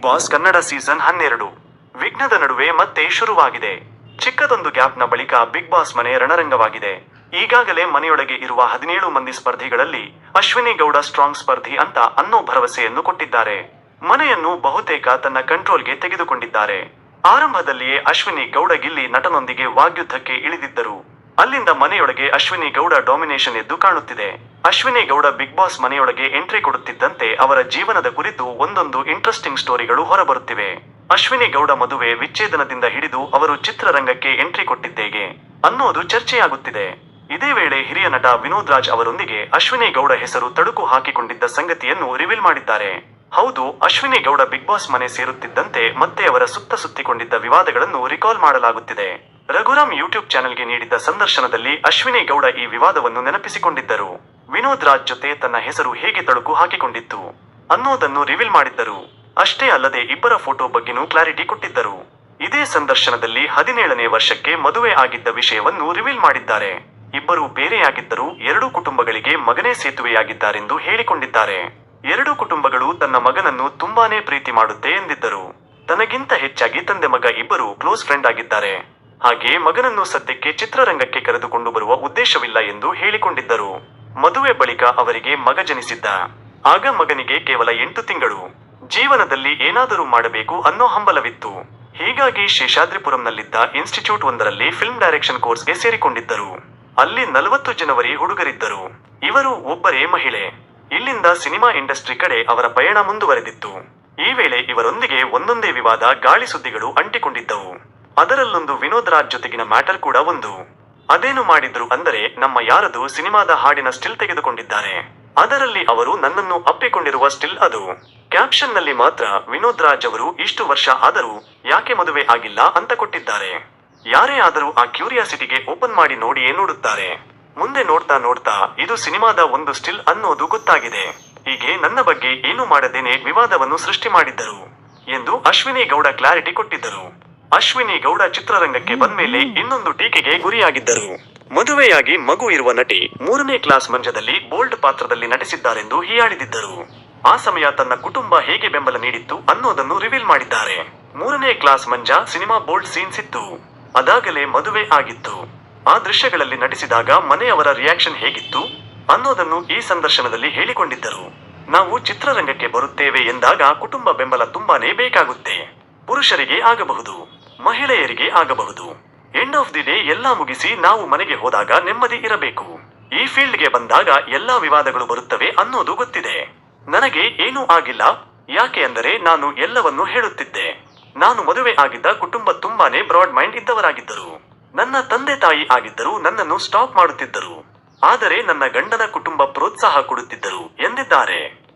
Boss Kannada season ಹನ್ನೆರಡು. ವಿಘ್ನದ ನಡುವೆ ಮತ್ತೆ ಶುರುವಾಗಿದೆ. ಚಿಕ್ಕದೊಂದು ಗ್ಯಾಪ್ನ ಬಳಿಕ ಬಿಗ್ ಬಾಸ್ ಮನೆ ರಣರಂಗವಾಗಿದೆ. ಈಗಾಗಲೇ ಮನೆಯೊಳಗೆ ಇರುವ ಹದಿನೇಳು ಮಂದಿ ಸ್ಪರ್ಧಿಗಳಲ್ಲಿ ಅಶ್ವಿನಿ ಗೌಡ ಸ್ಟ್ರಾಂಗ್ ಸ್ಪರ್ಧಿ ಅಂತ ಅನ್ನೋ ಭರವಸೆಯನ್ನು ಕೊಟ್ಟಿದ್ದಾರೆ. ಮನೆಯನ್ನು ಬಹುತೇಕ ತನ್ನ ಕಂಟ್ರೋಲ್ಗೆ ತೆಗೆದುಕೊಂಡಿದ್ದಾರೆ. ಆರಂಭದಲ್ಲಿಯೇ ಅಶ್ವಿನಿ ಗೌಡ ಗಿಲ್ಲಿ ನಟನೊಂದಿಗೆ ವಾಗ್ಯುದ್ಧಕ್ಕೆ ಇಳಿದಿದ್ದರು. ಅಲ್ಲಿಂದ ಮನೆಯೊಳಗೆ ಅಶ್ವಿನಿ ಗೌಡ ಡಾಮಿನೇಷನ್ ಎದ್ದು ಕಾಣುತ್ತಿದೆ. ಅಶ್ವಿನಿ ಗೌಡ ಬಿಗ್ ಬಾಸ್ ಮನೆಯೊಳಗೆ ಎಂಟ್ರಿ ಕೊಡುತ್ತಿದ್ದಂತೆ ಅವರ ಜೀವನದ ಕುರಿತು ಒಂದೊಂದು ಇಂಟ್ರೆಸ್ಟಿಂಗ್ ಸ್ಟೋರಿಗಳು ಹೊರಬರುತ್ತಿವೆ. ಅಶ್ವಿನಿ ಗೌಡ ಮದುವೆ ವಿಚ್ಛೇದನದಿಂದ ಹಿಡಿದು ಅವರು ಚಿತ್ರರಂಗಕ್ಕೆ ಎಂಟ್ರಿ ಕೊಟ್ಟಿದ್ದೇಗೆ. ಅನ್ನೋದು ಚರ್ಚೆಯಾಗುತ್ತಿದೆ. ಇದೇ ವೇಳೆ ಹಿರಿಯ ನಟ ವಿನೋದ್ ರಾಜ್ ಅವರೊಂದಿಗೆ ಅಶ್ವಿನಿ ಗೌಡ ಹೆಸರು ತಡುಕು ಹಾಕಿಕೊಂಡಿದ್ದ ಸಂಗತಿಯನ್ನು ರಿವೀಲ್ ಮಾಡಿದ್ದಾರೆ. ಹೌದು, ಅಶ್ವಿನಿ ಗೌಡ ಬಿಗ್ ಬಾಸ್ ಮನೆ ಸೇರುತ್ತಿದ್ದಂತೆ ಮತ್ತೆ ಅವರ ಸುತ್ತ ಸುತ್ತಿಕೊಂಡಿದ್ದ ವಿವಾದಗಳನ್ನು ರಿಕಾಲ್ ಮಾಡಲಾಗುತ್ತಿದೆ. ರಘುರಾಮ್ ಯೂಟ್ಯೂಬ್ ಚಾನೆಲ್ಗೆ ನೀಡಿದ್ದ ಸಂದರ್ಶನದಲ್ಲಿ ಅಶ್ವಿನಿ ಗೌಡ ಈ ವಿವಾದವನ್ನು ನೆನಪಿಸಿಕೊಂಡಿದ್ದರು. ವಿನೋದ್ ರಾಜ್ ಜೊತೆ ತನ್ನ ಹೆಸರು ಹೇಗೆ ತಳುಕು ಹಾಕಿಕೊಂಡಿತ್ತು ಅನ್ನೋದನ್ನು ರಿವೀಲ್ ಮಾಡಿದ್ದರು. ಅಷ್ಟೇ ಅಲ್ಲದೆ ಇಬ್ಬರ ಫೋಟೋ ಬಗ್ಗೆನೂ ಕ್ಲಾರಿಟಿ ಕೊಟ್ಟಿದ್ದರು. ಇದೇ ಸಂದರ್ಶನದಲ್ಲಿ ಹದಿನೇಳನೇ ವರ್ಷಕ್ಕೆ ಮದುವೆ ಆಗಿದ್ದ ವಿಷಯವನ್ನು ರಿವೀಲ್ ಮಾಡಿದ್ದಾರೆ. ಇಬ್ಬರು ಬೇರೆಯಾಗಿದ್ದರೂ ಎರಡೂ ಕುಟುಂಬಗಳಿಗೆ ಮಗನೇ ಸೇತುವೆಯಾಗಿದ್ದಾರೆಂದು ಹೇಳಿಕೊಂಡಿದ್ದಾರೆ. ಎರಡೂ ಕುಟುಂಬಗಳು ತನ್ನ ಮಗನನ್ನು ತುಂಬಾನೇ ಪ್ರೀತಿ ಮಾಡುತ್ತೆ ಎಂದಿದ್ದರು. ತನಗಿಂತ ಹೆಚ್ಚಾಗಿ ತಂದೆ ಮಗ ಇಬ್ಬರು ಕ್ಲೋಸ್ ಫ್ರೆಂಡ್ ಆಗಿದ್ದಾರೆ. ಹಾಗೆ ಮಗನನ್ನು ಸದ್ಯಕ್ಕೆ ಚಿತ್ರರಂಗಕ್ಕೆ ಕರೆದುಕೊಂಡು ಬರುವ ಉದ್ದೇಶವಿಲ್ಲ ಎಂದು ಹೇಳಿಕೊಂಡಿದ್ದರು. ಮದುವೆ ಬಳಿಕ ಅವರಿಗೆ ಮಗ ಜನಿಸಿದ್ದ. ಆಗ ಮಗನಿಗೆ ಕೇವಲ ಎಂಟು ತಿಂಗಳು. ಜೀವನದಲ್ಲಿ ಏನಾದರೂ ಮಾಡಬೇಕು ಅನ್ನೋ ಹಂಬಲವಿತ್ತು. ಹೀಗಾಗಿ ಶೇಷಾದ್ರಿಪುರಂನಲ್ಲಿದ್ದ ಇನ್ಸ್ಟಿಟ್ಯೂಟ್ ಒಂದರಲ್ಲಿ ಫಿಲ್ಮ್ ಡೈರೆಕ್ಷನ್ ಕೋರ್ಸ್ಗೆ ಸೇರಿಕೊಂಡಿದ್ದರು. ಅಲ್ಲಿ ನಲವತ್ತು ಜನವರಿ ಹುಡುಗರಿದ್ದರು. ಇವರು ಒಬ್ಬರೇ ಮಹಿಳೆ. ಇಲ್ಲಿಂದ ಸಿನಿಮಾ ಇಂಡಸ್ಟ್ರಿ ಕಡೆ ಅವರ ಪಯಣ ಮುಂದುವರೆದಿತ್ತು. ಈ ವೇಳೆ ಇವರೊಂದಿಗೆ ಒಂದೊಂದೇ ವಿವಾದ ಗಾಳಿ ಸುದ್ದಿಗಳು ಅಂಟಿಕೊಂಡಿದ್ದವು. ಅದರಲ್ಲೊಂದು ವಿನೋದ್ ರಾಜ್ ಜೊತೆಗಿನ ಮ್ಯಾಟರ್ ಕೂಡ ಒಂದು. ಅದೇನು ಮಾಡಿದ್ರು ಅಂದರೆ ನಮ್ಮ ಯಾರದು ಸಿನಿಮಾದ ಹಾಡಿನ ಸ್ಟಿಲ್ ತೆಗೆದುಕೊಂಡಿದ್ದಾರೆ. ಅದರಲ್ಲಿ ಅವರು ನನ್ನನ್ನು ಅಪ್ಪಿಕೊಂಡಿರುವ ಸ್ಟಿಲ್ ಅದು. ಕ್ಯಾಪ್ಷನ್ನಲ್ಲಿ ಮಾತ್ರ ವಿನೋದ್ ರಾಜ್ ಅವರು ಇಷ್ಟು ವರ್ಷ ಆದರೂ ಯಾಕೆ ಮದುವೆ ಆಗಿಲ್ಲ ಅಂತ ಕೊಟ್ಟಿದ್ದಾರೆ. ಯಾರೇ ಆದರೂ ಆ ಕ್ಯೂರಿಯಾಸಿಟಿಗೆ ಓಪನ್ ಮಾಡಿ ನೋಡಿಯೇ ನೋಡುತ್ತಾರೆ. ಮುಂದೆ ನೋಡ್ತಾ ನೋಡ್ತಾ ಇದು ಸಿನಿಮಾದ ಒಂದು ಸ್ಟಿಲ್ ಅನ್ನೋದು ಗೊತ್ತಾಗಿದೆ. ಹೀಗೆ ನನ್ನ ಬಗ್ಗೆ ಏನು ಮಾಡದೇನೆ ವಿವಾದವನ್ನು ಸೃಷ್ಟಿ ಮಾಡಿದ್ದರು ಎಂದು ಅಶ್ವಿನಿ ಗೌಡ ಕ್ಲಾರಿಟಿ ಕೊಟ್ಟಿದ್ದರು. ಅಶ್ವಿನಿ ಗೌಡ ಚಿತ್ರರಂಗಕ್ಕೆ ಬಂದ್ಮೇಲೆ ಇನ್ನೊಂದು ಟೀಕೆಗೆ ಗುರಿಯಾಗಿದ್ದರು. ಮದುವೆಯಾಗಿ ಮಗು ಇರುವ ನಟಿ ಮೂರನೇ ಕ್ಲಾಸ್ ಮಂಜದಲ್ಲಿ ಬೋಲ್ಡ್ ಪಾತ್ರದಲ್ಲಿ ನಟಿಸಿದ್ದಾರೆಂದು ಹೀಯಾಳಿದಿದ್ದರು. ಆ ಸಮಯ ತನ್ನ ಕುಟುಂಬ ಹೇಗೆ ಬೆಂಬಲ ನೀಡಿತ್ತು ಅನ್ನೋದನ್ನು ರಿವೀಲ್ ಮಾಡಿದ್ದಾರೆ. ಮೂರನೇ class Manja cinema bold scenes ಇತ್ತು. ಅದಾಗಲೇ ಮದುವೆ ಆಗಿತ್ತು. ಆ ದೃಶ್ಯಗಳಲ್ಲಿ ನಟಿಸಿದಾಗ ಮನೆಯವರ ರಿಯಾಕ್ಷನ್ ಹೇಗಿತ್ತು ಅನ್ನೋದನ್ನು ಈ ಸಂದರ್ಶನದಲ್ಲಿ ಹೇಳಿಕೊಂಡಿದ್ದರು. ನಾವು ಚಿತ್ರರಂಗಕ್ಕೆ ಬರುತ್ತೇವೆ ಎಂದಾಗ ಕುಟುಂಬ ಬೆಂಬಲ ತುಂಬಾನೇ ಬೇಕಾಗುತ್ತೆ. ಪುರುಷರಿಗೆ ಆಗಬಹುದು. ಮಹಿಳೆಯರಿಗೆ ಆಗಬಹುದು. ಎಂಡ್ ಆಫ್ ದಿ ಡೇ ಎಲ್ಲ ಮುಗಿಸಿ ನಾವು ಮನೆಗೆ ಹೋದಾಗ ನೆಮ್ಮದಿ ಇರಬೇಕು. ಈ ಫೀಲ್ಡ್ಗೆ ಬಂದಾಗ ಎಲ್ಲಾ ವಿವಾದಗಳು ಬರುತ್ತವೆ ಅನ್ನೋದು ಗೊತ್ತಿದೆ. ನನಗೆ ಏನೂ ಆಗಿಲ್ಲ. ಯಾಕೆ ಅಂದರೆ ನಾನು ಎಲ್ಲವನ್ನು ಹೇಳುತ್ತಿದ್ದೆ. ನಾನು ಮದುವೆ ಆಗಿದ್ದ ಕುಟುಂಬ ತುಂಬಾನೇ ಬ್ರಾಡ್ ಮೈಂಡ್ ಇದ್ದವರಾಗಿದ್ದರು. ನನ್ನ ತಂದೆ ತಾಯಿ ಆಗಿದ್ದರು ನನ್ನನ್ನು ಸ್ಟಾಪ್ ಮಾಡುತ್ತಿದ್ದರು. ಆದರೆ ನನ್ನ ಗಂಡನ ಕುಟುಂಬ ಪ್ರೋತ್ಸಾಹ ಕೊಡುತ್ತಿದ್ದರು ಎಂದಿದ್ದಾರೆ.